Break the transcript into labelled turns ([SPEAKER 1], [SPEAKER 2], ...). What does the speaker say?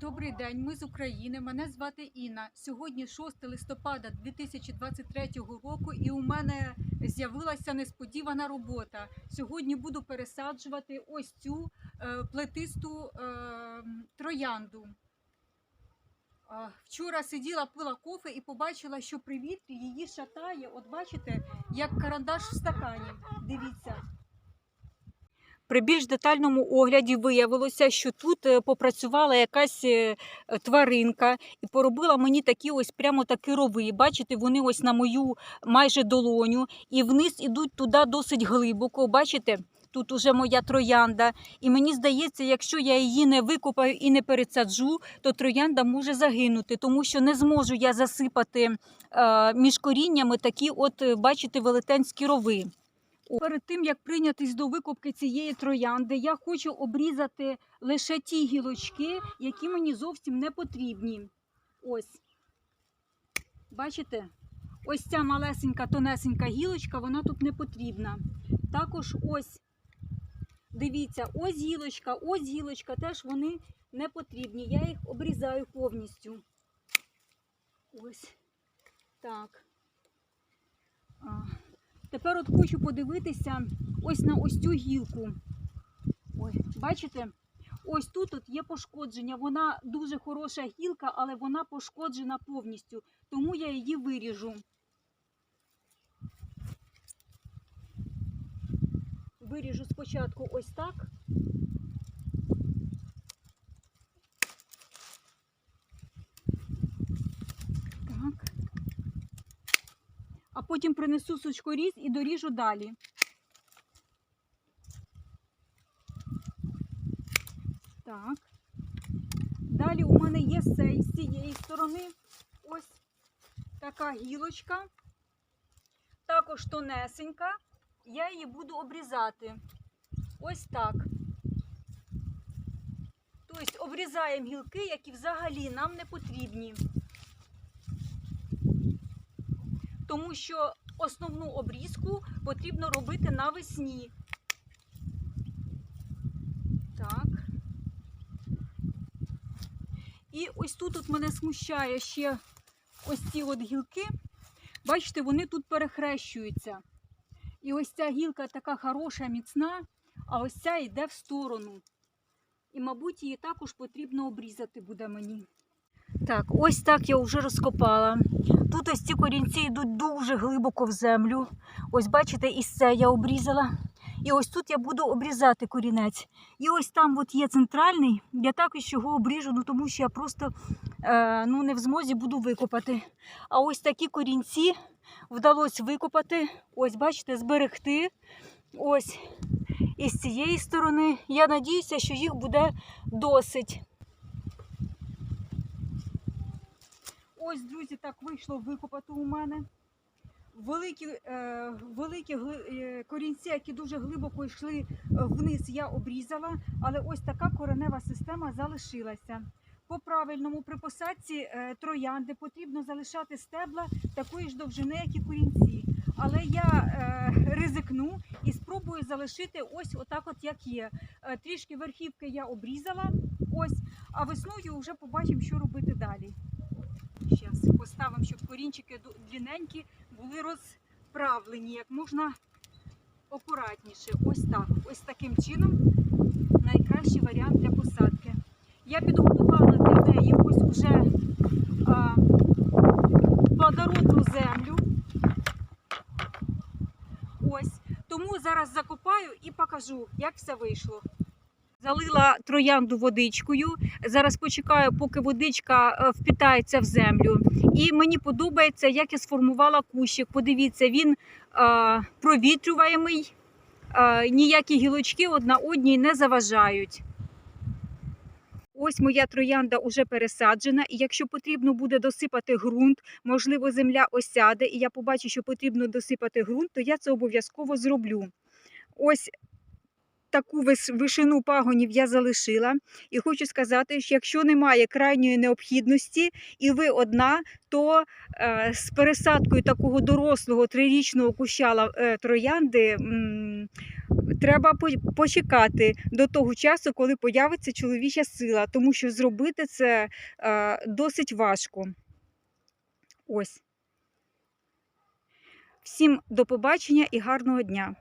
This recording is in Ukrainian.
[SPEAKER 1] Добрий день, ми з України. Мене звати Інна. Сьогодні 6 листопада 2023 року, і у мене з'явилася несподівана робота. Сьогодні буду пересаджувати ось цю е, плетисту е, троянду. Вчора сиділа, пила кофе і побачила, що при вітрі її шатає. От бачите, як карандаш в стакані. Дивіться. При більш детальному огляді виявилося, що тут е, попрацювала якась е, е, тваринка і поробила мені такі ось прямо такі рови. Бачите, вони ось на мою майже долоню, і вниз ідуть туди досить глибоко. Бачите? Тут уже моя троянда, і мені здається, якщо я її не викопаю і не пересаджу, то троянда може загинути, тому що не зможу я засипати між коріннями такі, от бачите, велетенські рови. Перед тим як прийнятись до викупки цієї троянди, я хочу обрізати лише ті гілочки, які мені зовсім не потрібні. Ось. Бачите? Ось ця малесенька, тонесенька гілочка, вона тут не потрібна. Також ось, дивіться, ось гілочка, ось гілочка, теж вони не потрібні. Я їх обрізаю повністю. Ось. Так. А. Тепер от хочу подивитися ось на ось цю гілку. Ой, бачите? Ось тут от є пошкодження. Вона дуже хороша гілка, але вона пошкоджена повністю, тому я її виріжу. Виріжу спочатку ось так а потім принесу сучкоріз і доріжу далі. Так. Далі у мене є з цієї, сторони ось така гілочка, також тонесенька. Я її буду обрізати. Ось так. Тобто обрізаємо гілки, які взагалі нам не потрібні. Тому що основну обрізку потрібно робити навесні. Так. І ось тут от мене смущає ще ось ці от гілки. Бачите, вони тут перехрещуються. І ось ця гілка така хороша, міцна, а ось ця йде в сторону. І, мабуть, її також потрібно обрізати буде мені. Так, ось так я вже розкопала. Тут ось ці корінці йдуть дуже глибоко в землю. Ось, бачите, і це я обрізала. І ось тут я буду обрізати корінець. І ось там от є центральний, я також його обріжу, ну, тому що я просто е, ну, не в змозі буду викопати. А ось такі корінці вдалося викопати. Ось, бачите, зберегти. Ось. І з цієї сторони. Я надіюся, що їх буде досить. Ось, друзі, так вийшло викопати у мене. Великі е, великі е, корінці, які дуже глибоко йшли е, вниз, я обрізала, але ось така коренева система залишилася. По правильному при посадці е, троянди потрібно залишати стебла такої ж довжини, як і корінці. Але я е, ризикну і спробую залишити ось отак, от як є. Е, трішки верхівки я обрізала, ось, а весною вже побачимо, що робити далі. Зараз поставимо, щоб корінчики длинненькі були розправлені, як можна акуратніше. Ось так. Ось таким чином найкращий варіант для посадки. Я підготувала для неї ось уже а, плодородну землю. Ось. Тому зараз закопаю і покажу, як все вийшло. Залила троянду водичкою. Зараз почекаю, поки водичка е, впітається в землю. І мені подобається, як я сформувала кущик. Подивіться, він а, провітрюваємий, а, ніякі гілочки одна одній не заважають. Ось моя троянда вже пересаджена, і якщо потрібно буде досипати ґрунт, можливо, земля осяде, і я побачу, що потрібно досипати ґрунт, то я це обов'язково зроблю. Ось таку вишину пагонів я залишила. І хочу сказати, що якщо немає крайньої необхідності, і ви одна, то е, з пересадкою такого дорослого трирічного кущала е, троянди
[SPEAKER 2] Треба по- почекати до того часу, коли появиться чоловіча сила, тому що зробити це е, досить важко. Ось. Всім до побачення і гарного дня!